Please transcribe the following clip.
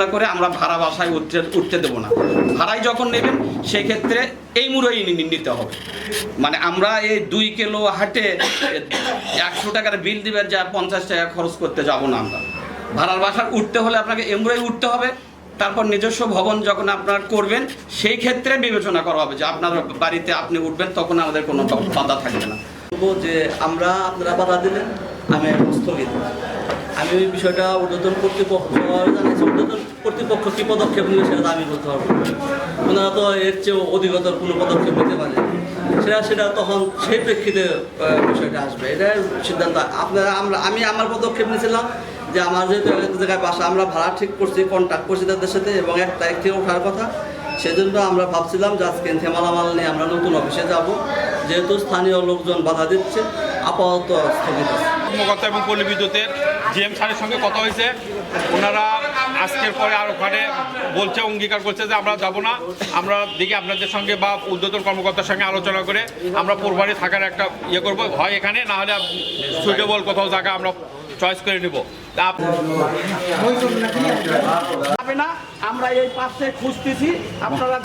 না করে আমরা ভাড়া বাসায় উঠতে উঠতে দেবো না। ভাড়ায় যখন নেবেন, সেক্ষেত্রে এই মুড়োই নিতে হবে। মানে আমরা এই দুই কিলো হাটে একশো টাকার বিল দিবেন যা পঞ্চাশ টাকা খরচ করতে যাব না আমরা। ভাড়ার বাসায় উঠতে হলে আপনাকে এমব্রই উঠতে হবে। তারপর নিজস্ব ভবন যখন আপনার করবেন, সেই ক্ষেত্রে বিবেচনা করা হবে যে আপনার বাড়িতে আপনি উঠবেন, তখন আমাদের কোনো বাধা থাকবে না। যে আমরা আপনারা বাধা দিলেন, আমি স্থগিত। আমি ওই বিষয়টা ঊর্ধ্বতন কর্তৃপক্ষ জানিয়েছি ঊর্ধ্বতন কর্তৃপক্ষ কী পদক্ষেপ নেবে সেটা তো আমি বলতে পারব। ওনারা তো এর চেয়েও অধিকতর কোনো পদক্ষেপ নিতে পারে সেটা সেটা তখন সেই প্রেক্ষিতে বিষয়টা আসবে। এটার সিদ্ধান্ত। আপনারা আমরা আমি আমার পদক্ষেপ নিয়েছিলাম যে আমার যেহেতু জায়গায় বাসা, আমরা ভাড়া ঠিক করছি কন্ট্যাক্ট করছি তাদের সাথে এবং এক তারিখ থেকে ওঠার কথা। সেজন্য আমরা ভাবছিলাম যে আজকে থেমালামাল নিয়ে আমরা নতুন অফিসে যাব। যেহেতু স্থানীয় লোকজন বাধা দিচ্ছে আপাতত স্থগিত কর্মকর্তা এবং পল্লী বিদ্যুতের জিএম স্যারের সঙ্গে কথা হয়েছে। ওনারা আজকের পরে আর ওখানে বলছে অঙ্গীকার করছে যে আমরা যাব না। আমরা দেখি আপনাদের সঙ্গে বা উদ্যোতন কর্মকর্তার সঙ্গে আলোচনা করে আমরা পূর্বারে থাকার একটা ইয়ে করব। হয় এখানে না হলে সুইটেবল কোথাও জায়গা আমরা চয়েস করে নেব। তা আপ- না। আমরা এই পাশে খুঁজতেছি। আপনারা